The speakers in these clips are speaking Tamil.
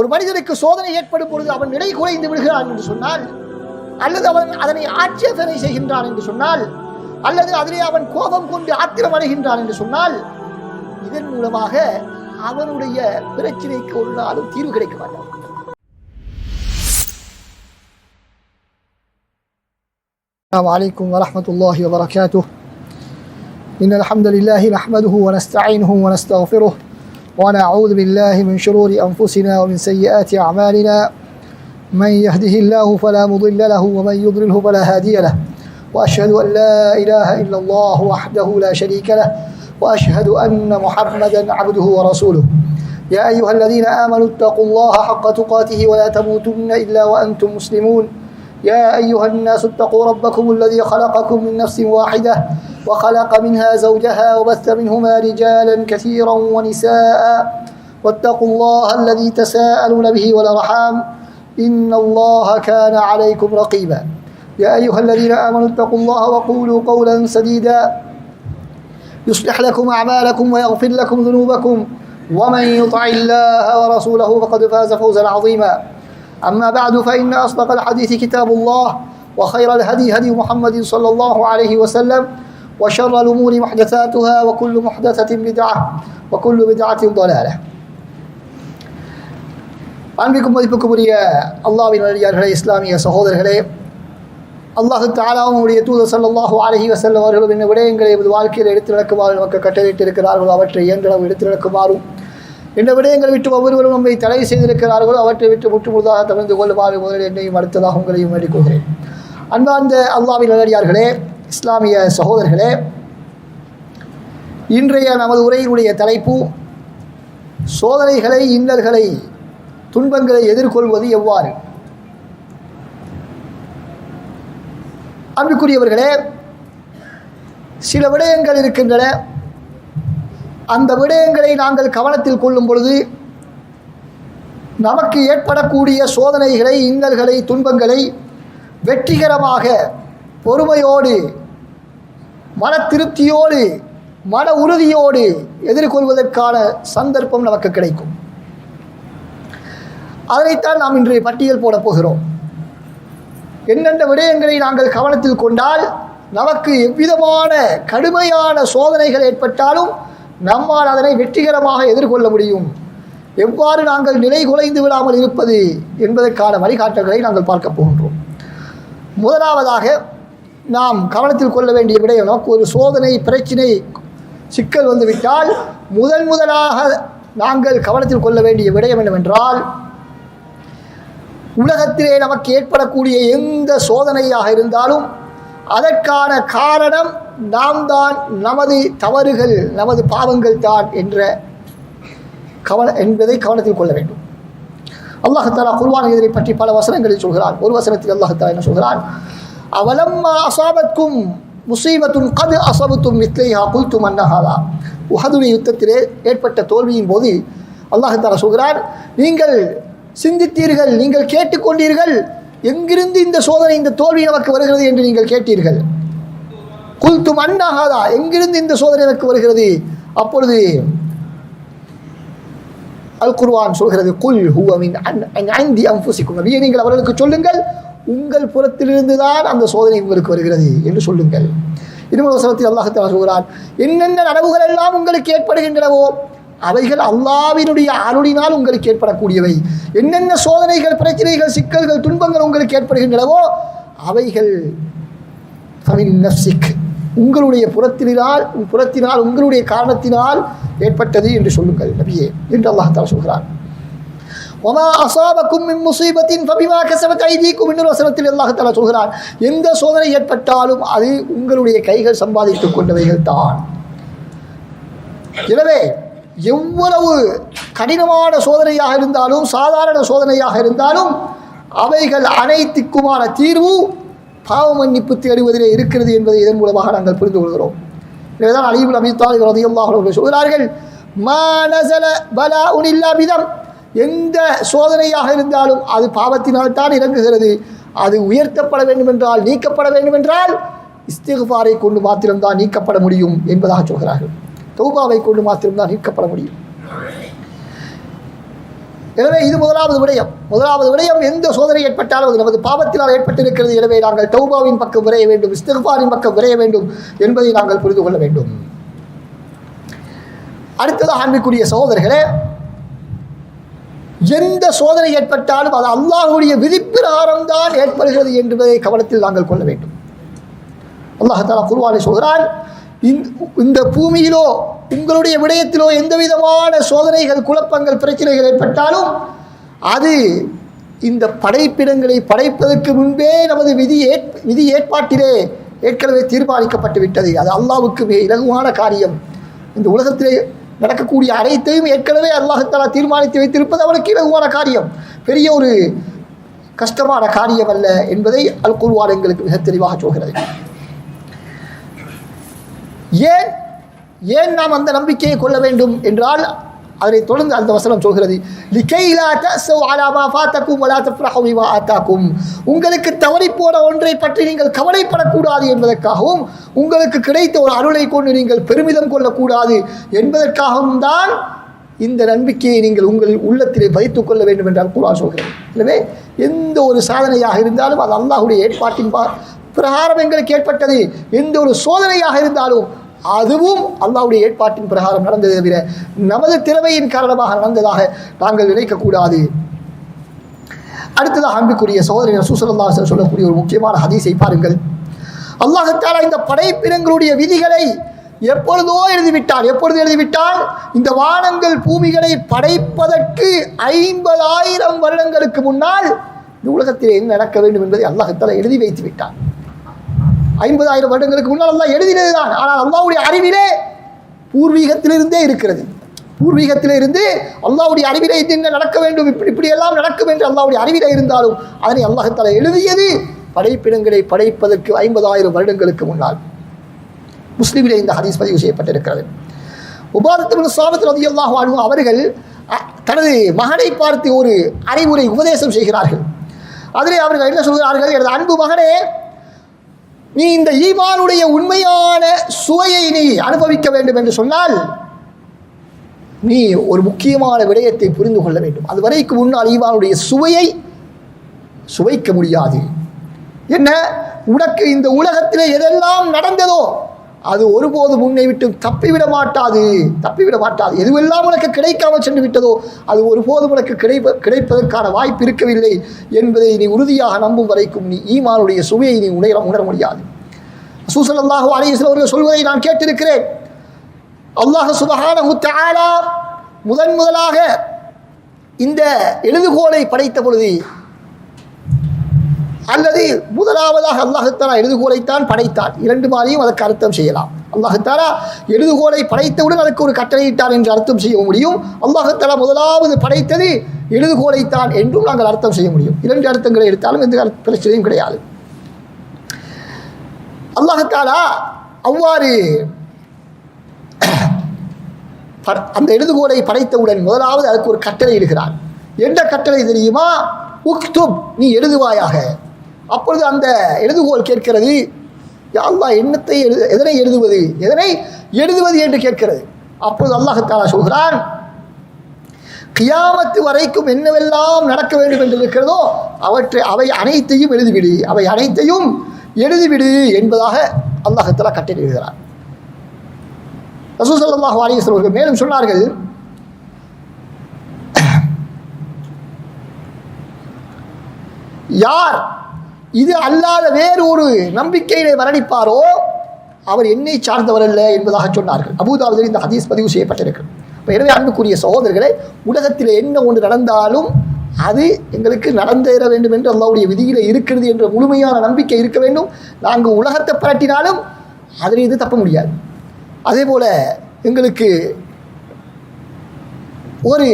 ஒரு மனிதனுக்கு சோதனை ஏற்படும் பொழுது அவன் நிலை குறைந்து விடுகிறான் என்று சொன்னால் அல்லது அவன் அதனை ஆட்சேபனை செய்கின்றான் என்று சொன்னால் அல்லது அதிலே அவன் கோபம் கொண்டு ஆத்திரம் அடைகின்றான் என்று சொன்னால் இதன் மூலமாக அவனுடைய பிரச்சனைக்கு ஒரு நாளும் தீர்வு கிடைக்க மாட்டான் السلام عليكم ورحمة الله وبركاته إن الحمد لله نحمده ونستعينه ونستغفره ونعوذ بالله من شرور أنفسنا ومن سيئات أعمالنا. من يهده الله فلا مضل له ومن يضلله فلا هادي له. وأشهد أن لا إله إلا الله وحده لا شريك له. وأشهد أن محمدا عبده ورسوله. يا أيها الذين آمنوا اتقوا الله حق تقاته ولا تموتن إلا وأنتم مسلمون. يا أيها الناس اتقوا ربكم الذي خلقكم من نفس واحدة وخلق منها زوجها وبث منهما رجالا كثيرا ونساء. واتقوا الله الذي تساءلون به والأرحام. إن الله كان عليكم رقيبا. يا أيها الذين آمنوا اتقوا الله وقولوا قولا سديدا. يصلح لكم أعمالكم ويغفر لكم ذنوبكم. ومن يطع الله ورسوله فقد فاز فوزا عظيما. أما بعد فإن أصدق الحديث كتاب الله وخير الهدي هدي محمد صلى الله عليه وسلم. وشر الأمور محدثاتها وكل محدثة بدعة وكل بدعة ضلالة அன்பிற்கும் மதிப்புக்குரிய அல்லாவின் வழியார்களே இஸ்லாமிய சகோதரர்களே அல்லாஹு தாலாவுடைய தூதர் ஸல்லல்லாஹு அலைஹி வஸல்லம் அவர்களும் இந்த விடயங்களை எமது வாழ்க்கையில் எடுத்து நடக்குமாறு நமக்கு கட்டளையிட்டு இருக்கிறார்களோ அவற்றை இயன்றளவு எடுத்து நடக்குமாறும் இந்த விடயங்களை விட்டு ஒவ்வொருவரும் நம்மை தடை செய்திருக்கிறார்களோ அவற்றை விட்டு முற்று முழுதாக தவிர்த்து கொள்ளுமாறு முதலில் என்னையும் அடுத்ததாக உங்களையும் வேண்டிக் கொள்கிறேன் அன்பார்ந்த அல்லாவின் நல்லடியார்களே இஸ்லாமிய சகோதரர்களே இன்றைய நமது உரையினுடைய தலைப்பு சோதனைகளை இன்னல்களை துன்பங்களை எதிர்கொள்வது எவ்வாறு? அன்புக்குரியவர்களே சில விடயங்கள் இருக்கின்றன. அந்த விடயங்களை நாங்கள் கவனத்தில் கொள்ளும் பொழுது நமக்கு ஏற்படக்கூடிய சோதனைகளை இன்னல்களை துன்பங்களை வெற்றிகரமாக பொறுமையோடு மன திருப்தியோடு மன உறுதியோடு எதிர்கொள்வதற்கான சந்தர்ப்பம் நமக்கு கிடைக்கும். அதனைத்தான் நாம் இன்று பட்டியல் போடப் போகிறோம். என்னென்ன விடயங்களை நாங்கள் கவனத்தில் கொண்டால் நமக்கு எவ்விதமான கடுமையான சோதனைகள் ஏற்பட்டாலும் நம்மால் அதனை வெற்றிகரமாக எதிர்கொள்ள முடியும். எவ்வாறு நாங்கள் நிலை குலைந்து விடாமல் இருப்பது என்பதற்கான வழிகாட்டல்களை நாங்கள் பார்க்க போகின்றோம். முதலாவதாக நாம் கவனத்தில் கொள்ள வேண்டிய விடயம் நமக்கு ஒரு சோதனை பிரச்சினை சிக்கல் வந்துவிட்டால் முதன் முதலாக நாங்கள் கவனத்தில் கொள்ள வேண்டிய விடயம் என்னவென்றால் உலகத்திலே நமக்கு ஏற்படக்கூடிய எந்த சோதனையாக இருந்தாலும் அதற்கான காரணம் நாம் தான் நமது தவறுகள் நமது பாவங்கள் தான் என்ற கவன என்பதை கவனத்தில் கொள்ள வேண்டும். அல்லாஹாலா குர்வான இதனை பற்றி பல வசனங்களில் சொல்கிறான். ஒரு வசனத்தில் அல்லாஹாலா என்ன சொல்கிறான்? அவலம்மா அசாபத்கும் முசீபத்தும் கது அசபத்தும் மித்லைஹா குல்தும் அன்னஹாலா உஹதுவி யுத்தத்திலே ஏற்பட்ட தோல்வியின் போது அல்லாஹால சொல்கிறார் நீங்கள் சிந்தித்தீர்கள் நீங்கள் கேட்டுக்கொண்டீர்கள் எங்கிருந்து இந்த சோதனை இந்த தோல்வி நமக்கு வருகிறது என்று நீங்கள் கேட்டீர்கள்? குல்தும் அன்னஹாதா எங்கிருந்து இந்த சோதனை எனக்கு வருகிறது? அப்பொழுது அல் குர்வான் சொல்கிறது குல் அன் ஐந்தி அம்புசிக்கும் நபியை நீங்கள் அவர்களுக்கு சொல்லுங்கள் உங்கள் புறத்திலிருந்து தான் அந்த சோதனை உங்களுக்கு வருகிறது என்று சொல்லுங்கள். இன்னொரு வசனத்தில் அல்லாஹத்தால் சொல்கிறான் என்னென்ன நனவுகள் எல்லாம் உங்களுக்கு ஏற்படுகின்றனவோ அவைகள் அல்லாவினுடைய அருளினால் உங்களுக்கு ஏற்படக்கூடியவை. என்னென்ன சோதனைகள் பிரச்சனைகள் சிக்கல்கள் துன்பங்கள் உங்களுக்கு ஏற்படுகின்றனவோ அவைகள் நப்சிக் உங்களுடைய புறத்தினால் புறத்தினால் உங்களுடைய காரணத்தினால் ஏற்பட்டது என்று சொல்லுங்கள் நபியே என்று அல்லாஹால சொல்கிறான். ஒமா அசாபக்கும் மின் முசீபத்தின் பபிமா கசபத் ஐதீக்கும் இன்னொரு வசனத்தில் அல்லாஹால சொல்கிறான். எந்த சோதனை ஏற்பட்டாலும் அது உங்களுடைய கைகள் சம்பாதித்துக் கொண்டவைகள் தான். எனவே எவ்வளவு கடினமான சோதனையாக இருந்தாலும் சாதாரண சோதனையாக இருந்தாலும் அவைகள் அனைத்துக்குமான தீர்வு பாவ மன்னிப்பு தேடுவதிலே இருக்கிறது என்பதை இதன் மூலமாக நாங்கள் புரிந்து கொள்கிறோம். எனவேதான் அலிபுல் அபித்தாலி ரதியுல்லாஹ் அதிகமாக சொல்கிறார்கள் மானசல பலா உனில்லா விதம் எந்த சோதனையாக இருந்தாலும் அது பாவத்தினால் தான் இறங்குகிறது. அது உயர்த்தப்பட வேண்டுமென்றால் நீக்கப்பட வேண்டுமென்றால் இஸ்திகுபாரை கொண்டு மாத்திரம்தான் நீக்கப்பட முடியும் என்பதாக சொல்கிறார்கள். தௌபாவை கொண்டு மாத்திரம்தான் நீக்கப்பட முடியும். எனவே இது முதலாவது விடயம். முதலாவது விடயம் எந்த சோதனை ஏற்பட்டாலும் அது நமது பாவத்தினால் ஏற்பட்டிருக்கிறது. எனவே நாங்கள் தௌபாவின் பக்கம் விரைய வேண்டும் இஸ்திஃபாரின் பக்கம் விரைய வேண்டும் என்பதை நாங்கள் புரிந்து கொள்ள வேண்டும். அடுத்ததாக அன்பிற்குரிய சகோதரர்களே எந்த சோதனை ஏற்பட்டாலும் அது அல்லாஹுடைய விதிப்பிரகாரம் தான் ஏற்படுகிறது என்பதை கவனத்தில் நாங்கள் கொள்ள வேண்டும். அல்லாஹாலா குருவானை சொல்கிறான் இந்த- இந்த பூமியிலோ உங்களுடைய விடயத்திலோ எந்த விதமான சோதனைகள் குழப்பங்கள் பிரச்சனைகள் ஏற்பட்டாலும் அது இந்த படைப்பிடங்களை படைப்பதற்கு முன்பே நமது விதி ஏற் விதி ஏற்பாட்டிலே ஏற்கனவே தீர்மானிக்கப்பட்டு விட்டது. அது அல்லாவுக்கு மிக இலகுவான காரியம். இந்த உலகத்திலே நடக்கக்கூடிய அனைத்தையும் ஏற்கனவே அல்லாஹத்தாலா தீர்மானித்து வைத்திருப்பது அவனுக்கு இலகுவான காரியம். பெரிய ஒரு கஷ்டமான காரியம் அல்ல என்பதை அல் குருவான் எங்களுக்கு மிக தெளிவாக சொல்கிறது. ஏன்? ஏன் நாம் அந்த நம்பிக்கையை கொள்ள வேண்டும் என்றால் அதனை தொடர்ந்து அந்த வசனம் சொல்கிறது. வலா ஆத்தாக்கும். உங்களுக்கு தவறி போன ஒன்றை பற்றி நீங்கள் கவலைப்படக்கூடாது என்பதற்காகவும் உங்களுக்கு கிடைத்த ஒரு அருளை கொண்டு நீங்கள் பெருமிதம் கொள்ளக்கூடாது என்பதற்காகவும் தான் இந்த நம்பிக்கையை நீங்கள் உங்கள் உள்ளத்திலே வைத்துக் கொள்ள வேண்டும் என்றால் குரான் சொல்கிறது. எனவே எந்த ஒரு சாதனையாக இருந்தாலும் அது அல்லாஹுடைய ஏற்பாட்டின் பிரகாரம் எங்களுக்கு ஏற்பட்டது. எந்த ஒரு சோதனையாக இருந்தாலும் அதுவும் அல்லாவுடைய ஏற்பாட்டின் பிரகாரம் நடந்ததை தவிர நமது திறமையின் காரணமாக நடந்ததாக நாங்கள் நினைக்கக்கூடாது. அடுத்ததாக அன்புக்குரிய சகோதரி ரசூசல்லா சொல்லக்கூடிய ஒரு முக்கியமான ஹதீஸை பாருங்கள். அல்லாஹத்தாலா இந்த படைப்பினங்களுடைய விதிகளை எப்பொழுதோ எழுதிவிட்டான். எப்பொழுது எழுதிவிட்டால் இந்த வானங்கள் பூமிகளை படைப்பதற்கு ஐம்பதாயிரம் வருடங்களுக்கு முன்னால் இந்த உலகத்தில் என்ன நடக்க வேண்டும் என்பதை அல்லாஹத்தாலா எழுதி வைத்து விட்டான் ஐம்பதாயிரம் வருடங்களுக்கு முன்னால் தான் எழுதினது தான் ஆனால் அல்லாவுடைய அறிவிலே பூர்வீகத்திலிருந்தே இருக்கிறது. பூர்வீகத்திலே இருந்து அல்லாஹ்வுடைய அறிவிலே என்ன நடக்க வேண்டும் இப்படி இப்படி எல்லாம் நடக்கும் என்று அல்லாவுடைய அறிவிலே இருந்தாலும் அதனை அல்லாஹத்தாலா எழுதியது படைப்பினங்களை படைப்பதற்கு ஐம்பதாயிரம் வருடங்களுக்கு முன்னால். முஸ்லீமிலே இந்த ஹதீஸ் பதிவு செய்யப்பட்டிருக்கிறது. உபாதத்தின் சாபத்தில் ரதி அல்லாஹ் அவர்கள் தனது மகனை பார்த்து ஒரு அறிவுரை உபதேசம் செய்கிறார்கள். அதிலே அவர்கள் என்ன சொல்கிறார்கள்? எனது அன்பு மகனே நீ இந்த ஈமானுடைய உண்மையான சுவையை நீ அனுபவிக்க வேண்டும் என்று சொன்னால் நீ ஒரு முக்கியமான விடயத்தை புரிந்து கொள்ள வேண்டும். அது வரைக்கும் முன்னால் ஈமானுடைய சுவையை சுவைக்க முடியாது. என்ன? உனக்கு இந்த உலகத்திலே எதெல்லாம் நடந்ததோ அது ஒருபோதும் முன்னை விட்டு தப்பிவிட மாட்டாது தப்பிவிட மாட்டாது. எதுவெல்லாம் உனக்கு கிடைக்காமல் சென்று விட்டதோ அது ஒருபோதும் உனக்கு கிடைப்ப கிடைப்பதற்கான வாய்ப்பு இருக்கவில்லை என்பதை நீ உறுதியாக நம்பும் வரைக்கும் நீ ஈமானுடைய சுவையை நீ உணர உணர முடியாது. சூசல்லாஹு அலைஹிஸ்ஸலாம் அவர்கள் சொல்வதை நான் கேட்டிருக்கிறேன். அல்லாஹ் சுபகான தஆலா முதன் முதலாக இந்த எழுதுகோலை படைத்த பொழுது அல்லது முதலாவதாக அல்லாஹுத்தாலா எழுதுகோலைத்தான் படைத்தான். இரண்டு மாதிரியும் அதற்கு அர்த்தம் செய்யலாம். அல்லாஹுத்தாலா எழுதுகோலை படைத்தவுடன் அதற்கு ஒரு கட்டளையிட்டார் என்று அர்த்தம் செய்ய முடியும். அல்லாஹுத்தாலா முதலாவது படைத்தது எழுதுகோலைத்தான் என்றும் நாங்கள் அர்த்தம் செய்ய முடியும். இரண்டு அர்த்தங்களை எடுத்தாலும் எந்த பிரச்சனையும் கிடையாது. அல்லாஹுத்தாலா அவ்வாறு அந்த எழுதுகோலை படைத்தவுடன் முதலாவது அதுக்கு ஒரு கட்டளை இடுகிறார் என்ன கட்டளை தெரியுமா? உக்துப் நீ எழுதுவாயாக. அப்பொழுது அந்த எழுதுகோல் கேட்கிறது "யா அல்லாஹ் என்னத்தை எழுது எதனை எழுதுவது? எதனை எழுதுவது என்று கேட்கிறது. அப்பொழுது அல்லாஹத்தாலா சொல்கிறான் கியாமத்து வரைக்கும் என்னவெல்லாம் நடக்க வேண்டும் என்று இருக்கிறதோ அவற்றை அவை அனைத்தையும் எழுதிவிடு. அவை அனைத்தையும் எழுதிவிடு என்பதாக அல்லாஹத்தாலா கட்டளையிடுகிறார் ரசூல் ஸல்லல்லாஹு அலைஹி அவர்கள் மேலும் சொன்னார்கள் யார் இது அல்லாத வேறு ஒரு நம்பிக்கையிலே மரணிப்பாரோ? அவர் என்னை சார்ந்தவர் அல்ல என்பதாக சொன்னார்கள். அபுதாபுதில் இந்த ஹதீஸ் பதிவு செய்யப்பட்டிருக்கு. இப்போ எனவே அன்புக்குரிய சகோதரர்களை உலகத்தில் என்ன ஒன்று நடந்தாலும் அது எங்களுக்கு நடந்தேற வேண்டும் என்று அல்லாவுடைய விதியில் இருக்கிறது என்ற முழுமையான நம்பிக்கை இருக்க வேண்டும். நாங்கள் உலகத்தை பரட்டினாலும் அதில் இது தப்ப முடியாது. அதே போல் எங்களுக்கு ஒரு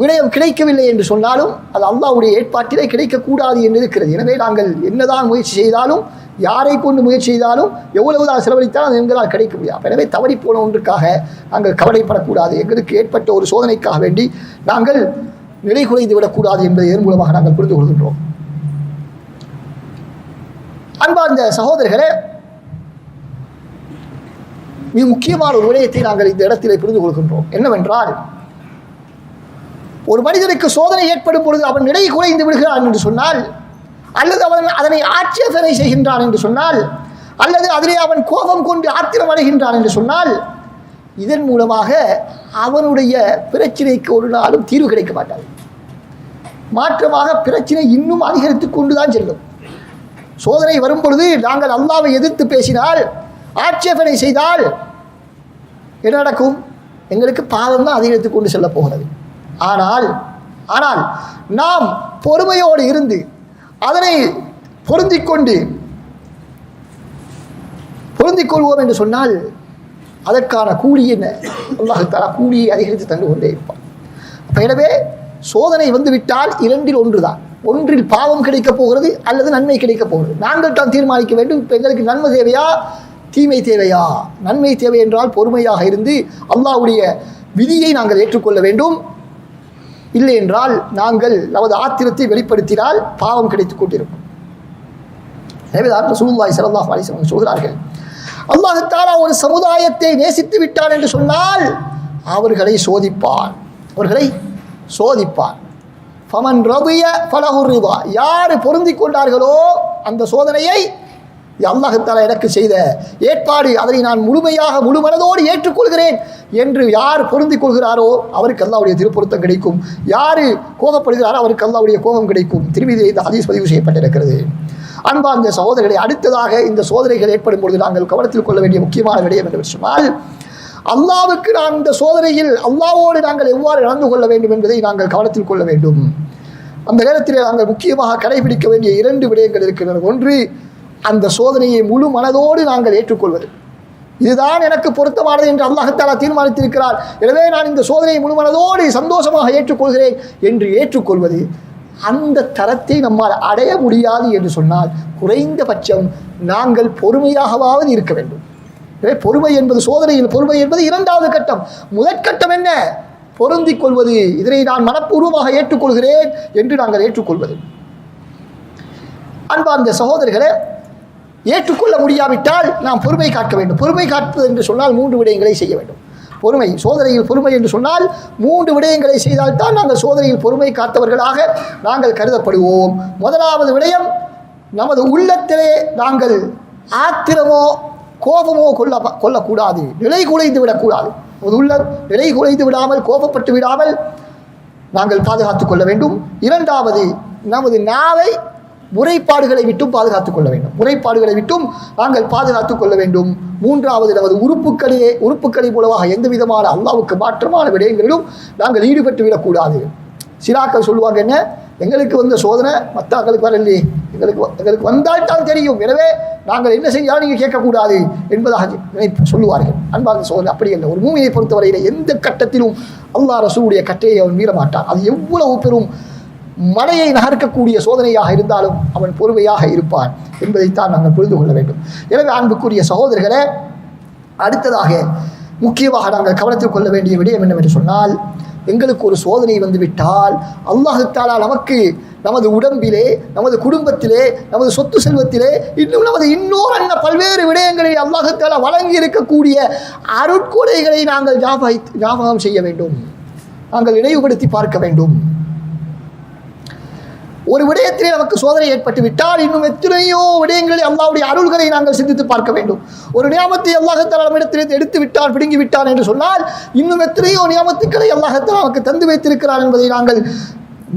விடயம் கிடைக்கவில்லை என்று சொன்னாலும் அது அல்லாவுடைய ஏற்பாட்டிலே கிடைக்கக்கூடாது என்று இருக்கிறது. எனவே நாங்கள் என்னதான் முயற்சி செய்தாலும் யாரை கொண்டு முயற்சி செய்தாலும் எவ்வளவுதான் செலவழித்தாலும் அது எங்களால் கிடைக்க முடியாது. எனவே தவறி போன ஒன்றுக்காக நாங்கள் கவலைப்படக்கூடாது. எங்களுக்கு ஏற்பட்ட ஒரு சோதனைக்காக வேண்டி நாங்கள் நிலை குறைந்து விடக்கூடாது என்பதை இதன் மூலமாக நாங்கள் புரிந்து கொள்கின்றோம். அன்பார்ந்த சகோதரர்களே மிக முக்கியமான ஒரு விடயத்தை நாங்கள் இந்த இடத்திலே புரிந்து கொள்கின்றோம். என்னவென்றால் ஒரு மனிதனுக்கு சோதனை ஏற்படும் பொழுது அவன் நிலை குறைந்து விடுகிறான் என்று சொன்னால் அல்லது அவன் அதனை ஆட்சேபனை செய்கின்றான் என்று சொன்னால் அல்லது அதிலே அவன் கோபம் கொண்டு ஆத்திரம் அடைகின்றான் என்று சொன்னால் இதன் மூலமாக அவனுடைய பிரச்சனைக்கு ஒரு நாளும் தீர்வு கிடைக்க மாட்டாது. மாற்றமாக பிரச்சனை இன்னும் அதிகரித்துக் கொண்டுதான் செல்லும். சோதனை வரும் பொழுது நாங்கள் அல்லாவை எதிர்த்து பேசினால் ஆட்சேபனை செய்தால் என்ன நடக்கும்? எங்களுக்கு பாவம் தான் அதிகரித்துக் கொண்டு செல்ல போகிறது. ஆனால் ஆனால் நாம் பொறுமையோடு இருந்து அதனை பொருந்தி கொண்டு பொருந்திக் கொள்வோம் என்று சொன்னால் அதற்கான கூலி என்ன? அல்லாஹாலா கூலியை அதிகரித்து தந்து கொண்டே இருப்பான். எனவே சோதனை வந்துவிட்டால் இரண்டில் ஒன்று தான் ஒன்றில் பாவம் கிடைக்கப் போகிறது அல்லது நன்மை கிடைக்கப் போகிறது. நாங்கள் தான் தீர்மானிக்க வேண்டும். இப்போ எங்களுக்கு நன்மை தேவையா? தீமை தேவையா? நன்மை தேவை என்றால் பொறுமையாக இருந்து அல்லாவுடைய விதியை நாங்கள் ஏற்றுக்கொள்ள வேண்டும். இல்லை என்றால் நாங்கள் நமது ஆத்திரத்தை வெளிப்படுத்தினால் பாவம் கிடைத்துக் கொண்டிருக்கும். எனவேதான் ரசூலுல்லாஹி ஸல்லல்லாஹு அலைஹி சொல்கிறார்கள். அல்லாஹ் ஒரு சமுதாயத்தை நேசித்து விட்டான் என்று சொன்னால் அவர்களை சோதிப்பான். அவர்களை சோதிப்பான். ஃபமன் ரபிய ஃபலஹு யார் பொருந்திக் கொண்டார்களோ அந்த சோதனையை அல்லாஹத்தாலா எனக்கு செய்த ஏற்பாடு அதை நான் முழுமையாக முழு மனதோடு ஏற்றுக்கொள்கிறேன் என்று யார் பொருந்திக் கொள்கிறாரோ அவருக்கு அல்லாவுடைய திருப்பொருத்தம் கிடைக்கும். யார் கோபப்படுகிறாரோ அவருக்கு அல்லாவுடைய கோபம் கிடைக்கும். திருமதி இந்த ஹதீஸ் பதிவு செய்யப்பட்டிருக்கிறது. அன்பார்ந்த சகோதரர்களை அடுத்ததாக இந்த சோதனைகள் ஏற்படும் பொழுது நாங்கள் கவனத்தில் கொள்ள வேண்டிய முக்கியமான விடயம் என்று சொன்னால் அல்லாவுக்கு நான் இந்த சோதனையில் அல்லாவோடு நாங்கள் எவ்வாறு நடந்து கொள்ள வேண்டும் என்பதை நாங்கள் கவனத்தில் கொள்ள வேண்டும். அந்த நேரத்தில் நாங்கள் முக்கியமாக கடைபிடிக்க வேண்டிய இரண்டு விடயங்கள் இருக்கின்றன. ஒன்று அந்த சோதனையை முழு மனதோடு நாங்கள் ஏற்றுக்கொள்வது. இதுதான் எனக்கு பொருத்தமானது என்று அல்லாஹத்தாலா தீர்மானித்திருக்கிறார். எனவே நான் இந்த சோதனையை முழு மனதோடு சந்தோஷமாக ஏற்றுக்கொள்கிறேன் என்று ஏற்றுக்கொள்வது அந்த தரத்தை நம்மால் அடைய முடியாது என்று சொன்னால் குறைந்தபட்சம் நாங்கள் பொறுமையாகவாவது இருக்க வேண்டும். எனவே பொறுமை என்பது சோதனையில் பொறுமை என்பது இரண்டாவது கட்டம். முதற்கட்டம் என்ன? பொருந்திக் கொள்வது. இதனை நான் மனப்பூர்வமாக ஏற்றுக்கொள்கிறேன் என்று நாங்கள் ஏற்றுக்கொள்வது. அன்பார்ந்த சகோதரர்களே ஏற்றுக்கொள்ள முடியாவிட்டால் நாம் பொறுமை காக்க வேண்டும். பொறுமை காப்பது என்று சொன்னால் மூன்று விடயங்களை செய்ய வேண்டும். பொறுமை சோதனையில் பொறுமை என்று சொன்னால் மூன்று விடயங்களை செய்தால்தான் நாங்கள் சோதனையில் பொறுமை காத்தவர்களாக நாங்கள் கருதப்படுவோம். முதலாவது விடயம் நமது உள்ளத்திலே நாங்கள் ஆத்திரமோ கோபமோ கொள்ள கொள்ளக்கூடாது. நிலை குலைந்து விடக்கூடாது. நமது உள்ள நிலை குலைந்து விடாமல் கோபப்பட்டு விடாமல் நாங்கள் பாதுகாத்துக் கொள்ள வேண்டும். இரண்டாவது நமது நாவை முறைப்பாடுகளை விட்டும் பாதுகாத்துக் கொள்ள வேண்டும். முறைப்பாடுகளை விட்டும் நாங்கள் பாதுகாத்துக் கொள்ள வேண்டும். மூன்றாவது நமது உறுப்புக்களையே உறுப்புக்களை மூலமாக எந்த விதமான அல்லாவுக்கு மாற்றமான விடயங்களிலும் நாங்கள் ஈடுபட்டு விடக்கூடாது சிலாக்கள் சொல்லுவாங்க என்ன? எங்களுக்கு வந்த சோதனை மத்தாக்களுக்கு வரலையே. எங்களுக்கு வ- எங்களுக்கு வந்தால்தான் தெரியும். எனவே நாங்கள் என்ன செய்யலாம் நீங்கள் கேட்கக்கூடாது என்பதாக நினைப்பு சொல்லுவார்கள். அன்பாக சோதனை அப்படி இல்லை ஒரு மூமியை பொறுத்தவரையில் எந்த கட்டத்திலும் அல்லாஹ் ரசூடைய கட்டையை அவன் மீற மாட்டான் அது எவ்வளவு பெரும் மலையை நகர்க்கக்கூடிய சோதனையாக இருந்தாலும் அவன் பொறுமையாக இருப்பான் என்பதைத்தான் நாங்கள் புரிந்து கொள்ள வேண்டும். எனவே அன்புக்குரிய சகோதரர்களே அடுத்ததாக முக்கியமாக நாங்கள் கவனத்தில் கொள்ள வேண்டிய விடயம் என்னவென்று சொன்னால் எங்களுக்கு ஒரு சோதனை வந்துவிட்டால் அல்லாஹத்தாலா நமக்கு நமது உடம்பிலே நமது குடும்பத்திலே நமது சொத்து செல்வத்திலே இன்னும் நமது இன்னொரு அன்ன பல்வேறு விடயங்களில் அல்லாஹத்தாலா வழங்கி இருக்கக்கூடிய அருட்கொடைகளை நாங்கள் ஞாபகி ஞாபகம் செய்ய வேண்டும். நாங்கள் நினைவுபடுத்தி பார்க்க வேண்டும். ஒரு விடயத்திலே நமக்கு சோதனை ஏற்பட்டு விட்டால் இன்னும் எத்தனையோ விடயங்களில் அல்லாவுடைய அருள்களை நாங்கள் சிந்தித்து பார்க்க வேண்டும். ஒரு நியாமத்தை அல்லாஹத்தால் நம்மிடத்திலிருந்து எடுத்து விட்டால் பிடுங்கி விட்டான் என்று சொன்னால் இன்னும் எத்தனையோ நியாமத்துக்களை அல்லாஹத்தால் நமக்கு தந்து வைத்திருக்கிறார் என்பதை நாங்கள்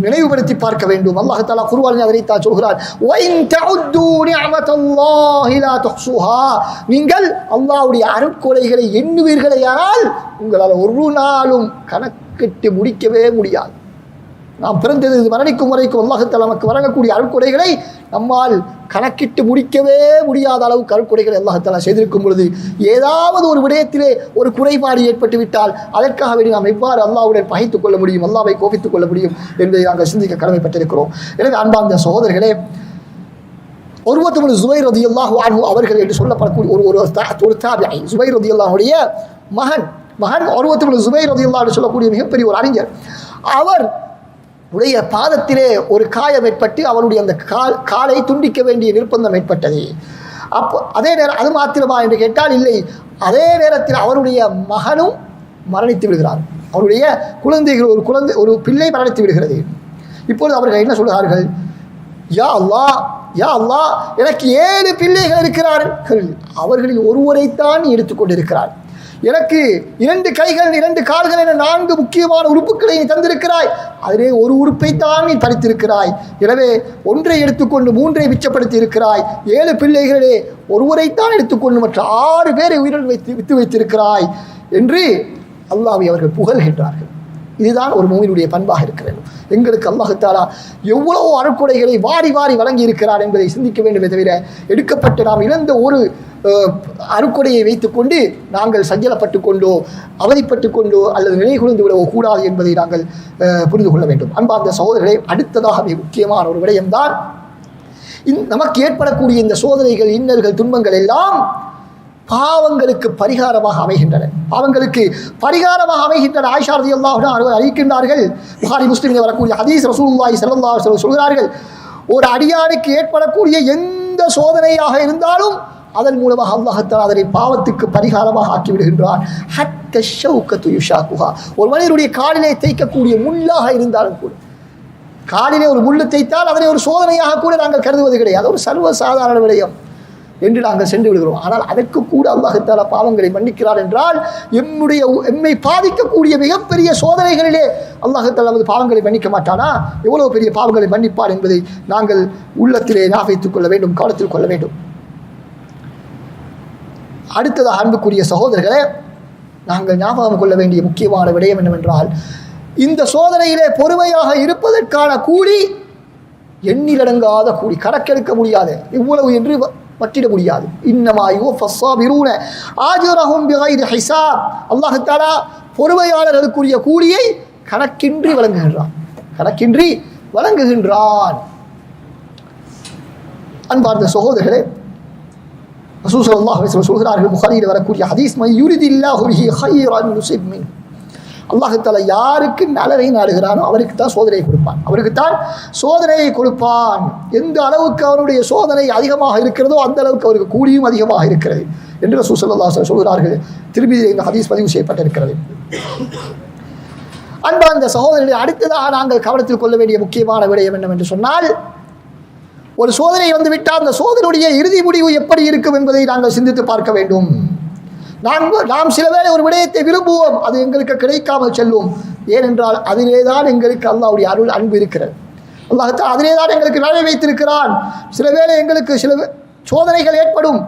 நினைவுபடுத்தி பார்க்க வேண்டும். அல்லாஹாலா குருவான் அவரைத்தா சொல்கிறார் நீங்கள் அல்லாவுடைய அருட்கொலைகளை எண்ணுவீர்களே ஆனால் நீங்கள் உங்களால் ஒரு நாளும் கணக்கிட்டு முடிக்கவே முடியாது. நாம் பிறந்தது மரணிக்கும் வரைக்கும் அல்லாஹத்தால் நமக்கு வழங்கக்கூடிய அருட்கொடைகளை நம்மால் கணக்கிட்டு முடிக்கவே முடியாத அளவுக்கு அருட்கொடைகளை அல்லாஹத்தாலா செய்திருக்கும் பொழுது ஏதாவது ஒரு விடயத்திலே ஒரு குறைபாடு ஏற்பட்டு விட்டால் அதற்காக வேண்டி நாம் எவ்வாறு அல்லாவுடன் பகைத்துக் கொள்ள முடியும் அல்லாவை கோபித்துக் கொள்ள முடியும் என்பதை நாங்கள் சிந்திக்க கடமைப்பட்டிருக்கிறோம். எனவே அன்பார்ந்த சகோதரர்களே ஒருவத்தமிழ் சுவை ரதி அல்லாஹு அவர்கள் என்று சொல்லப்படக்கூடிய ஒரு ஒரு தா- ஒரு தாபியை ரதி அல்லாஹுடைய மகன் மகன் ஒருவத்தமிழ் சுபைர் ரதி அல்லாஹ் என்று சொல்லக்கூடிய மிகப்பெரிய ஒரு அறிஞர். அவர் உடைய பாதத்திலே ஒரு காயம் ஏற்பட்டு அவருடைய அந்த கால் காலை துண்டிக்க வேண்டிய நிர்பந்தம் ஏற்பட்டது. அப்போ அதே நேரம் அது மாத்திரமா என்று கேட்டால் இல்லை. அதே நேரத்தில் அவருடைய மகனும் மரணித்து விடுகிறார். அவருடைய குழந்தைகள் ஒரு குழந்தை ஒரு பிள்ளை மரணித்து விடுகிறது. இப்பொழுது அவர்கள் என்ன சொல்கிறார்கள்? யா அல்லா யா அல்லா எனக்கு ஏழு பிள்ளைகள் இருக்கிறார்கள். அவர்களில் ஒருவரைத்தான் எடுத்துக்கொண்டிருக்கிறார் எனக்கு இரண்டு கைகள் இரண்டு கால்கள் என நான்கு முக்கியமான உறுப்புகளை நீ தந்திருக்கிறாய். அதிலே ஒரு உறுப்பைத்தான் நீ பறித்திருக்கிறாய். எனவே ஒன்றை எடுத்துக்கொண்டு மூன்றை மிச்சப்படுத்தி இருக்கிறாய் ஏழு பிள்ளைகளே ஒருவரைத்தான் எடுத்துக்கொண்டு மற்ற ஆறு பேரை உயிரில் வைத்து வித்து வைத்திருக்கிறாய் என்று அல்லாவை அவர்கள் புகழ்கின்றார்கள். இதுதான் ஒரு மூவினுடைய பண்பாக இருக்கிறது. எங்களுக்கு அல்லாஹத்தாலா எவ்வளவு வாரி வாரி வழங்கி இருக்கிறார் என்பதை சிந்திக்க வேண்டுமே தவிர எடுக்கப்பட்டு நாம் இழந்த ஒரு அறுக்குடையை வைத்துக்கொண்டு நாங்கள் சஞ்சலப்பட்டு கொண்டோ அவதிப்பட்டு கொண்டோ அல்லது நினைகுலிந்து விடவோ கூடாது என்பதை நாங்கள் புரிந்து கொள்ள வேண்டும். அன்பார்ந்த சகோதரர்களே அடுத்ததாக மிக முக்கியமான ஒரு விடயம்தான் இந் நமக்கு ஏற்படக்கூடிய இந்த சோதனைகள் இன்னல்கள் துன்பங்கள் எல்லாம் பாவங்களுக்கு பரிகாரமாக அமைகின்றன. பாவங்களுக்கு பரிகாரமாக அமைகின்றன. ஆயிஷா ரலியல்லாஹு அன்ஹா அவர்கள் அறிவிக்கின்றார்கள். புகாரி முஸ்லீம்கள் வரக்கூடிய ஹதீஸ் ரசூல்லாய் ஸல்லல்லாஹு சொல்கிறார்கள் ஒரு அடியானுக்கு ஏற்படக்கூடிய எந்த சோதனையாக இருந்தாலும் அதன் மூலமாக அல்லாஹத்தால் அதனை பாவத்துக்கு பரிகாரமாக ஆக்கிவிடுகின்றான். ஹத்த ஹத்த ஷௌகத்து குஹா ஒரு மனிதனுடைய காலிலே தேய்க்கக்கூடிய முள்ளாக இருந்தாலும் கூட காலிலே ஒரு முள்ளு தேய்த்தால் அதனை ஒரு சோதனையாக கூட நாங்கள் கருதுவது கிடையாது. ஒரு சர்வ சாதாரண விடயம். என்று நாங்கள் சென்று விடுகிறோம். ஆனால் அதற்கு கூட அல்லாஹத்தால பாவங்களை மன்னிக்கிறார் என்றால் எம்முடைய எம்மை பாதிக்கக்கூடிய மிகப்பெரிய சோதனைகளிலே அல்லாஹத்தால் நமது பாவங்களை மன்னிக்க மாட்டானா? எவ்வளவு பெரிய பாவங்களை மன்னிப்பார் என்பதை நாங்கள் உள்ளத்திலே ஞாபகத்துக் கொள்ள வேண்டும் கவனத்தில் கொள்ள வேண்டும். அடுத்ததாக அன்புக்குரிய சகோதரர்களே நாங்கள் ஞாபகம் கொள்ள வேண்டிய முக்கியமான விடயம் என்னவென்றால் இந்த சோதனையிலே பொறுமையாக இருப்பதற்கான கூலி எண்ணிலடங்காத கூலி கணக்கெடுக்க முடியாது. இவ்வளவு என்று வ- முடியாது முடியாது ஃபஸ்ஸா யுவஃபஸ்ஸாபிரூன ஆஜரஹும் பிகைரி ஹிசாப் அல்லாஹ் பொறுமையாளர்களுக்குரிய கூலியை கணக்கின்றி வழங்குகின்றான் கணக்கின்றி வழங்குகின்றான் அன்பார்ந்த சகோதரர்களே ரசூசல் அல்லாஹ் சொல்கிறார்கள் புகாரியில் வரக்கூடிய ஹதீஸ் மை யுரிதில்லாஹு ஹைரான் ஹைரன் யுஸிப் மின் யாருக்கு நலவை நாடுகிறானோ அவருக்கு தான் சோதனையை கொடுப்பான். அவருக்கு தான் சோதனையை கொடுப்பான். எந்த அளவுக்கு அவருடைய சோதனை அதிகமாக இருக்கிறதோ அந்த அளவுக்கு அவருக்கு கூலியும் அதிகமாக இருக்கிறது என்று ரசூல் சொல்கிறார்கள். திரும்பி இந்த ஹதீஸ் பதிவு செய்யப்பட்டிருக்கிறது. அன்பார்ந்த சகோதரர்களை அடுத்ததாக நாங்கள் கவனத்தில் கொள்ள வேண்டிய முக்கியமான விடயம் என்னவென்று சொன்னால் ஒரு சோதனை வந்துவிட்டால் அந்த சோதனையுடைய இறுதி முடிவு எப்படி இருக்கும் என்பதை நாங்கள் சிந்தித்து பார்க்க வேண்டும். நாங்கள் நாம் சில வேளை ஒரு விடயத்தை விரும்புவோம் அது எங்களுக்கு கிடைக்காமல் செல்லும். ஏனென்றால் அதிலே தான் எங்களுக்கு அல்லாவுடைய அருள் அன்பு இருக்கிறது. அல்லாஹ் அதிலே தான் எங்களுக்கு நலவை வைத்திருக்கிறான். சில வேளை எங்களுக்கு சில சோதனைகள் ஏற்படும்.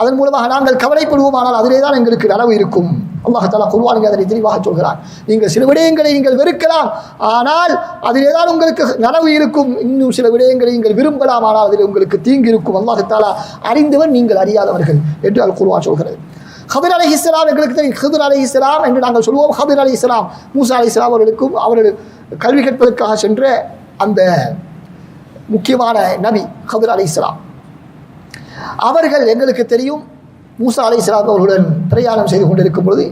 அதன் மூலமாக நாங்கள் கவலைப்படுவோம் ஆனால் அதிலே தான் எங்களுக்கு நனவு இருக்கும். அல்லாஹாலா குர்வானில் அதனை தெளிவாக சொல்கிறான். நீங்கள் சில விடயங்களை நீங்கள் வெறுக்கலாம் ஆனால் அதிலே தான் உங்களுக்கு நனவு இருக்கும். இன்னும் சில விடயங்களை நீங்கள் விரும்பலாம் ஆனால் அதில் உங்களுக்கு தீங்கு இருக்கும். அல்லாஹத்தாலா அறிந்தவன் நீங்கள் அறியாதவர்கள் என்று அல் குர்வான் சொல்கிறது. ஹதிர் அலி இஸ்லாம் எங்களுக்கு தெரியும். ஹதிர் அலி இஸ்லாம் என்று நாங்கள் சொல்வோம் ஹதிர் அலி இஸ்லாம் மூசா அலி இஸ்லாம் அவர்களுக்கும் அவர்கள் கல்வி கற்பதற்காக சென்ற அந்த முக்கியமான நபி ஹதிர் அலி இஸ்லாம் அவர்கள் எங்களுக்கு தெரியும் மூசா அலை அவர்களுடன் பிரயாணம் செய்து கொண்டிருக்கும் பொழுது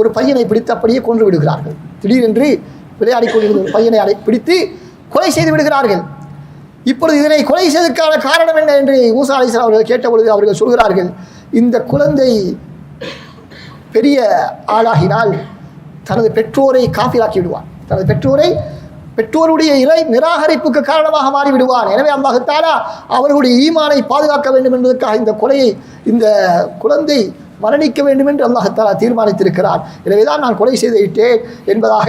ஒரு பையனை பிடித்து அப்படியே கொன்று விடுகிறார்கள். திடீரென்று விளையாடி கொண்டிருந்த ஒரு பையனை அடை பிடித்து கொலை செய்து விடுகிறார்கள். இப்பொழுது இதனை கொலை செய்ததற்கான காரணம் என்ன என்று மூசா அலிஸ்லாம் அவர்கள் கேட்ட பொழுது அவர்கள் சொல்கிறார்கள் இந்த குழந்தை பெரிய ஆளாகினால் தனது பெற்றோரை காஃபிலாக்கி விடுவான் தனது பெற்றோரை பெற்றோருடைய இறை நிராகரிப்புக்கு காரணமாக மாறிவிடுவான். எனவே அல்லாஹத்தாலா அவர்களுடைய ஈமானை பாதுகாக்க வேண்டும் என்பதற்காக இந்த கொலையை இந்த குழந்தை மரணிக்க வேண்டும் என்று அல்லாஹத்தாலா தீர்மானித்திருக்கிறார் எனவே தான் நான் கொலை செய்து விட்டேன் என்பதாக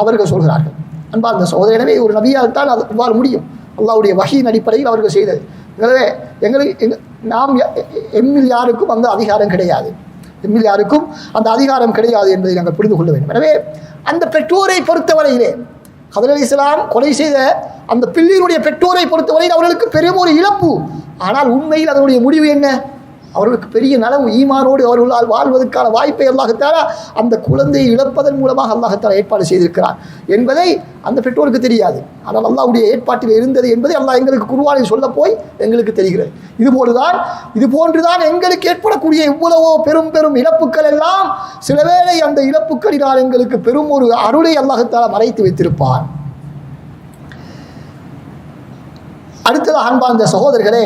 அவர்கள் சொல்கிறார்கள். அன்பார்ந்த சகோதரர் எனவே ஒரு நபியால் தான் அது இவ்வாறு முடியும். அல்லாவுடைய வகையின் அடிப்படையில் அவர்கள் செய்தது. எனவே எங்களுக்கு நாம் எம்மில் யாருக்கும் அந்த அதிகாரம் கிடையாது. எம்மில் யாருக்கும் அந்த அதிகாரம் கிடையாது என்பதை நாங்கள் புரிந்து கொள்ள வேண்டும். எனவே அந்த பெற்றோரை பொறுத்தவரையிலே ஹதர் அலி இஸ்லாம் கொலை செய்த அந்த பிள்ளையினுடைய பெற்றோரை பொறுத்தவரையில் அவர்களுக்கு பெரும் ஒரு இழப்பு. ஆனால் உண்மையில் அதனுடைய முடிவு என்ன? அவர்களுக்கு பெரிய நலவு ஈமானோடு அவர்களால் வாழ்வதற்கான வாய்ப்பை அல்லாஹத்தாலா அந்த குழந்தையை இழப்பதன் மூலமாக அல்லாஹத்தாலா ஏற்பாடு செய்திருக்கிறார் என்பதை அந்த பெற்றோருக்கு தெரியாது. ஆனால் அல்லாவுடைய ஏற்பாட்டில் இருந்தது என்பதை அல்லாஹ் எங்களுக்கு குருவானில் சொல்ல போய் எங்களுக்கு தெரிகிறது. இதுபோலுதான் இது போன்றுதான் எங்களுக்கு ஏற்படக்கூடிய இவ்வளவோ பெரும் பெரும் இழப்புக்கள் எல்லாம் சிலவேளை அந்த இழப்புக்களினால் எங்களுக்கு பெரும் ஒரு அருளை அல்லாஹத்தாலா மறைத்து வைத்திருப்பான். அடுத்ததாக அன்பார்ந்த சகோதரர்களே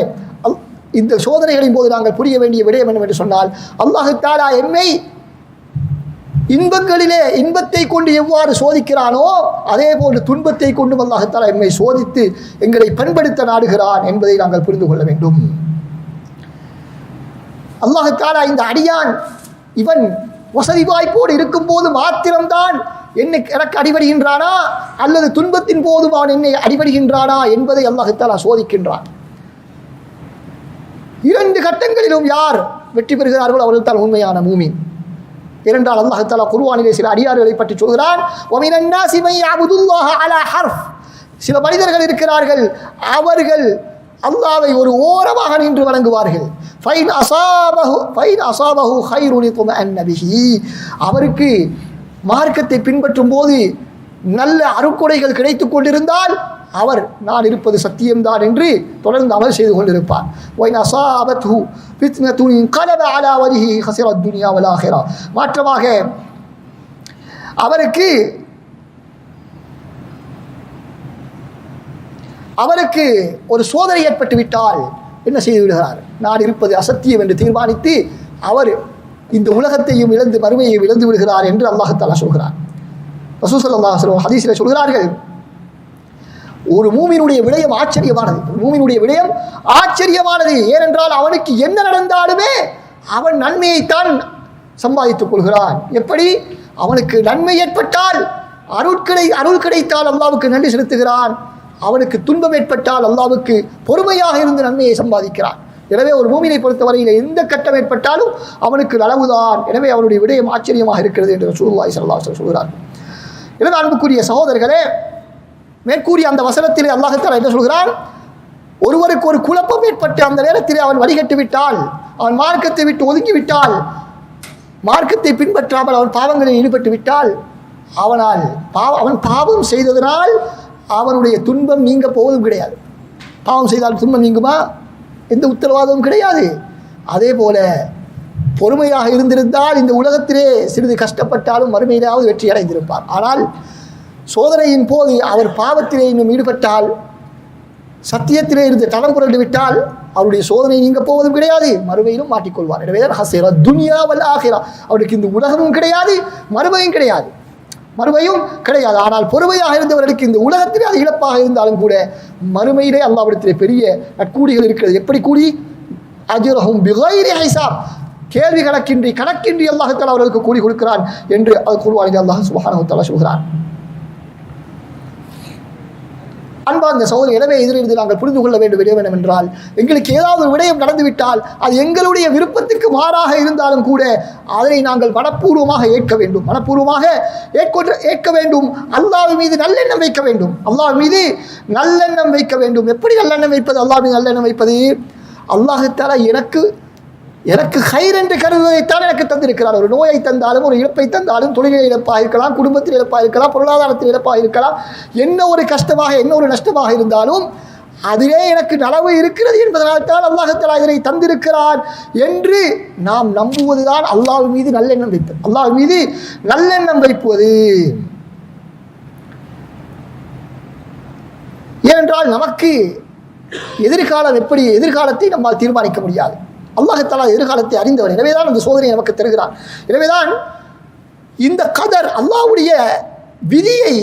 இந்த சோதனைகளின் போது நாங்கள் புரிய வேண்டிய விடயம் என்னவென்று சொன்னால் அல்லாஹு தாலா எம்மை இன்பங்களிலே இன்பத்தை கொண்டு எவ்வாறு சோதிக்கிறானோ அதே போன்று துன்பத்தை கொண்டு அல்லாஹத்தாலா எம்மை சோதித்து எங்களை பண்படுத்த நாடுகிறான் என்பதை நாங்கள் புரிந்து கொள்ள வேண்டும். அல்லாஹத்தாலா இந்த அடியான் இவன் வசதி வாய்ப்போடு இருக்கும்போது மாத்திரம்தான் என்னை எனக்கு அடிபடுகின்றானா அல்லது துன்பத்தின் போது அவன் என்னை அடிபடுகின்றானா என்பதை அல்லாஹத்தாலா சோதிக்கின்றான். இரண்டு கட்டங்களிலும் யார் வெற்றி பெறுகிறார்களோ அவர்கள் தான் உண்மையான மூமி இரண்டால் அல்லாஹாலா குருவானிலே சில அடியார்களை பற்றி சொல்கிறான். சில மனிதர்கள் இருக்கிறார்கள். அவர்கள் அல்லாவை ஒரு ஓரமாக நின்று வழங்குவார்கள் ஃபைன் அசாபஹு ஃபைன் அசாபஹு ஹைருனிக்கும் அந்நபிஹி அவருக்கு மார்க்கத்தை பின்பற்றும் போது நல்ல அருக்குடைகள் கிடைத்து கொண்டிருந்தால் அவர் நான் இருப்பது சத்தியம்தான் என்று தொடர்ந்து அமல் செய்து கொண்டிருப்பார். ஒயின் அசாபத்ஹு ஃபித்னத்துன் இன்கலப அலா வஜ்ஹி ஹஸிர துன்யா வல் ஆখিরা மாற்றமாக அவருக்கு அவருக்கு ஒரு சோதனை ஏற்பட்டு விட்டால் என்ன செய்து விடுகிறார்? நான் இருப்பது அசத்தியம் என்று தீர்மானித்து அவர் இந்த உலகத்தையும் இழந்து மறுமையையும் இழந்து விடுகிறார் என்று அல்லாஹத்தாலா சொல்கிறார் ரசூசல்லாஹ் சொல்லுவோம் ஹதீஸில் சொல்கிறார்கள் ஒரு மூமினுடைய விடயம் ஆச்சரியமானது. ஒரு மூமினுடைய விடயம் ஆச்சரியமானது. ஏனென்றால் அவனுக்கு என்ன நடந்தாலுமே அவன் நன்மையைத்தான் சம்பாதித்துக் கொள்கிறான். எப்படி? அவனுக்கு நன்மை ஏற்பட்டால் அருட்களை அருள் கிடைத்தால் அல்லாவுக்கு நன்றி செலுத்துகிறான். அவனுக்கு துன்பம் ஏற்பட்டால் அல்லாவுக்கு பொறுமையாக இருந்து நன்மையை சம்பாதிக்கிறான். எனவே ஒரு பூமியை பொறுத்தவரையில் எந்த கட்டம் ஏற்பட்டாலும் அவனுக்கு நலவுதான். எனவே அவனுடைய விடயம் ஆச்சரியமாக இருக்கிறது என்று சூழ்வாய் சல்லா சொல்கிறார் எனவே அன்புக்குரிய சகோதரர்களே மேற்கூறிய அந்த வசனத்திலே அல்லாஹத்தால் என்ன சொல்கிறான்? ஒருவருக்கு ஒரு குழப்பம் ஏற்பட்டு அந்த நேரத்தில் அவன் வழிகட்டு விட்டால் அவன் மார்க்கத்தை விட்டு ஒதுங்கி விட்டால் மார்க்கத்தை பின்பற்றாமல் அவன் பாவங்களில் ஈடுபட்டு விட்டால் அவனால் பாவ அவன் பாவம் செய்ததனால் அவனுடைய துன்பம் நீங்க போவதும் கிடையாது. பாவம் செய்தால் துன்பம் நீங்குமா? எந்த உத்தரவாதமும் கிடையாது. அதே போல பொறுமையாக இருந்திருந்தால் இந்த உலகத்திலே சிறிது கஷ்டப்பட்டாலும் மறுமையிலாவது வெற்றி அடைந்திருப்பார். ஆனால் சோதனையின் போது அவர் பாவத்திலே இன்னும் ஈடுபட்டால் சத்தியத்திலே இருந்து தடம் புரண்டு விட்டால் அவருடைய சோதனை நீங்க போவதும் கிடையாது. மறுமையிலும் மாட்டிக்கொள்வார். எனவே தான் ஹசேரா துனியாவல் ஆகிறா அவருக்கு இந்த உலகமும் கிடையாது மறுமையும் கிடையாது. மறுமையும் கிடையாது. ஆனால் பொறுமையாக இருந்தவர்களுக்கு இந்த உலகத்திலே அது இழப்பாக இருந்தாலும் கூட மறுமையிலே அல்லாவிடத்திலே பெரிய நட்கூடிகள் இருக்கிறது. எப்படி கூடி அஜுரஹும் பிகைரி ஹைசாப். கேள்வி கணக்கின்றி கணக்கின்றி அல்லாஹத்தால் அவர்களுக்கு கூலி கொடுக்கிறான் என்று அது கூறுவாங்க அல்லாஹ் சுபஹானஹு தஆலா சொல்கிறான். அன்பார்ந்த சோதரி எனவே எதிரிருந்து நாங்கள் புரிந்து கொள்ள வேண்டும் வேண்டும் என்னவென்றால் எங்களுக்கு ஏதாவது விடயம் நடந்துவிட்டால் அது எங்களுடைய விருப்பத்திற்கு மாறாக இருந்தாலும் கூட அதனை நாங்கள் மனப்பூர்வமாக ஏற்க வேண்டும். மனப்பூர்வமாக ஏற்கொண்டு ஏற்க வேண்டும். அல்லாவின் மீது நல்லெண்ணம் வைக்க வேண்டும். அல்லாஹ் மீது நல்லெண்ணம் வைக்க வேண்டும். எப்படி நல்லெண்ணம் வைப்பது? அல்லாஹ் மீது நல்லெண்ணம் வைப்பது? அல்லாஹத்தாலா எனக்கு எனக்கு ஹைர் என்று கருதுவதைத்தான் எனக்கு தந்திருக்கிறார். ஒரு நோயை தந்தாலும் ஒரு இழப்பை தந்தாலும் தொழிலில் இழப்பாக இருக்கலாம் குடும்பத்தில் இழப்பாக இருக்கலாம் பொருளாதாரத்தில் இழப்பாக இருக்கலாம் என்ன ஒரு கஷ்டமாக என்ன ஒரு நஷ்டமாக இருந்தாலும் அதிலே எனக்கு நலவு இருக்கிறது என்பதனால் தான் அல்லாஹத்தலா இதனை தந்திருக்கிறார் என்று நாம் நம்புவதுதான் அல்லாஹ் மீது நல்லெண்ணம் வைப்பது. அல்லாஹ் மீது நல்லெண்ணம் வைப்பது. ஏனென்றால் நமக்கு எதிர்காலம் எப்படி எதிர்காலத்தை நம்மால் தீர்மானிக்க முடியாது. அல்லாஹத்தாலா எதிர்காலத்தை அறிந்தவர். எனவேதான் அந்த சோதனை நமக்கு தருகிறான். எனவேதான் இந்த கதர் அல்லாஹ்வுடைய விதியை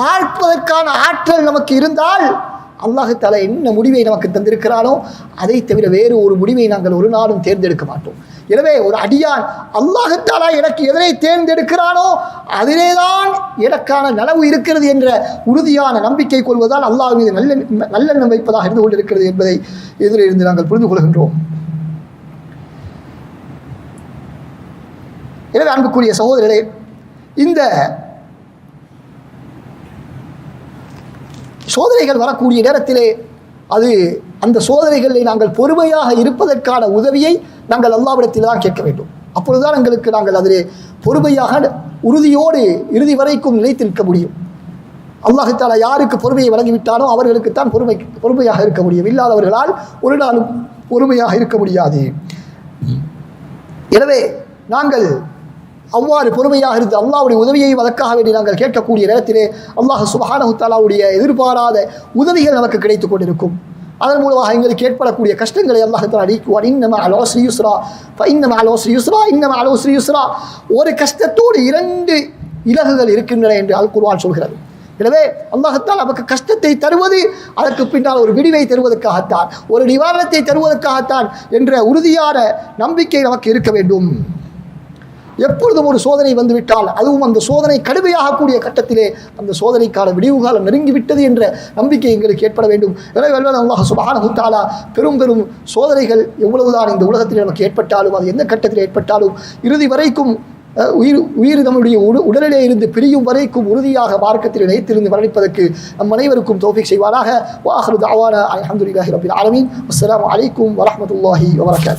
பார்ப்பதற்கான ஆற்றல் நமக்கு இருந்தால் அல்லாஹத்தாலா என்ன முடிவை நமக்கு தந்திருக்கிறானோ அதை தவிர வேறு ஒரு முடிவை நாங்கள் ஒரு நாளும் தேர்ந்தெடுக்க மாட்டோம். எனவே ஒரு அடியான் அல்லாஹத்தாலா எனக்கு எதனை தேர்ந்தெடுக்கிறானோ அதிலேதான் எனக்கான நனவு இருக்கிறது என்ற உறுதியான நம்பிக்கை கொள்வதால் அல்லாஹ் மீது நல்ல நல்லெண்ணம் வைப்பதாக இருந்து கொண்டிருக்கிறது என்பதை எதிரிலிருந்து இருந்து நாங்கள் புரிந்து கொள்கின்றோம். எனவே அன்புக்குரிய சகோதரர்களே இந்த சோதனைகள் வரக்கூடிய நேரத்திலே அது அந்த சோதனைகளை நாங்கள் பொறுமையாக இருப்பதற்கான உதவியை நாங்கள் அல்லாவிடத்தில் தான் கேட்க வேண்டும். அப்பொழுதுதான் எங்களுக்கு நாங்கள் அதிலே பொறுமையாக உறுதியோடு இறுதி வரைக்கும் நிலைத்து நிற்க முடியும் அல்லாஹாலா யாருக்கு பொறுமையை வழங்கிவிட்டானோ அவர்களுக்குத்தான் பொறுமை பொறுமையாக இருக்க முடியும். இல்லாதவர்களால் ஒரு நாளும் பொறுமையாக இருக்க முடியாது. எனவே நாங்கள் அவ்வாறு பொறுமையாக இருந்து அல்லாவுடைய உதவியை அதற்காக வேண்டி நாங்கள் கேட்கக்கூடிய நேரத்திலே அல்லாஹ் சுபஹானஹுத்தாலாவுடைய எதிர்பாராத உதவிகள் நமக்கு கிடைத்துக் கொண்டிருக்கும். அதன் மூலமாக எங்களுக்கு ஏற்படக்கூடிய கஷ்டங்களை அல்லாஹத்தால் அடிக்குவான் இன்னம அலோஸ்ரீ யுஸ்ரா. இன்னம அலோஸ்ரீ யுஸ்ரா. இன்னம அலோஸ்ரீ யுஸ்ரா. ஒரு கஷ்டத்தோடு இரண்டு இலகுகள் இருக்கின்றன என்று அல் குர்வான் சொல்கிறது. எனவே அல்லாஹத்தால் நமக்கு கஷ்டத்தை தருவது அதற்கு பின்னால் ஒரு விடிவை தருவதற்காகத்தான் ஒரு நிவாரணத்தை தருவதற்காகத்தான் என்ற உறுதியான நம்பிக்கை நமக்கு இருக்க வேண்டும். எப்பொழுதும் ஒரு சோதனை வந்துவிட்டால் அதுவும் அந்த சோதனை கடுமையாகக்கூடிய கட்டத்திலே அந்த சோதனைக்கான விடிவு காலம் நெருங்கிவிட்டது என்ற நம்பிக்கை எங்களுக்கு ஏற்பட வேண்டும். எனவே வல்லவன் அல்லாஹ் சுபஹானஹு பெரும் பெரும் சோதனைகள் எவ்வளவுதான் இந்த உலகத்தில் நமக்கு ஏற்பட்டாலும் அது எந்த கட்டத்தில் ஏற்பட்டாலும் இறுதி வரைக்கும் உயிர் உயிர் நம்முடைய உடு உடலிலே இருந்து பிரியும் வரைக்கும் உறுதியாக மார்க்கத்தில் இணைத்திருந்து மரணிப்பதற்கு நம் அனைவருக்கும் தோஃபிக் செய்வாராக வாஹரு தாவானா அல்ஹம்துலில்லாஹி ரபில் ஆலமீன். அஸ்லாம் வலைக்கும் வரமத்துல்லாஹி வரகாத்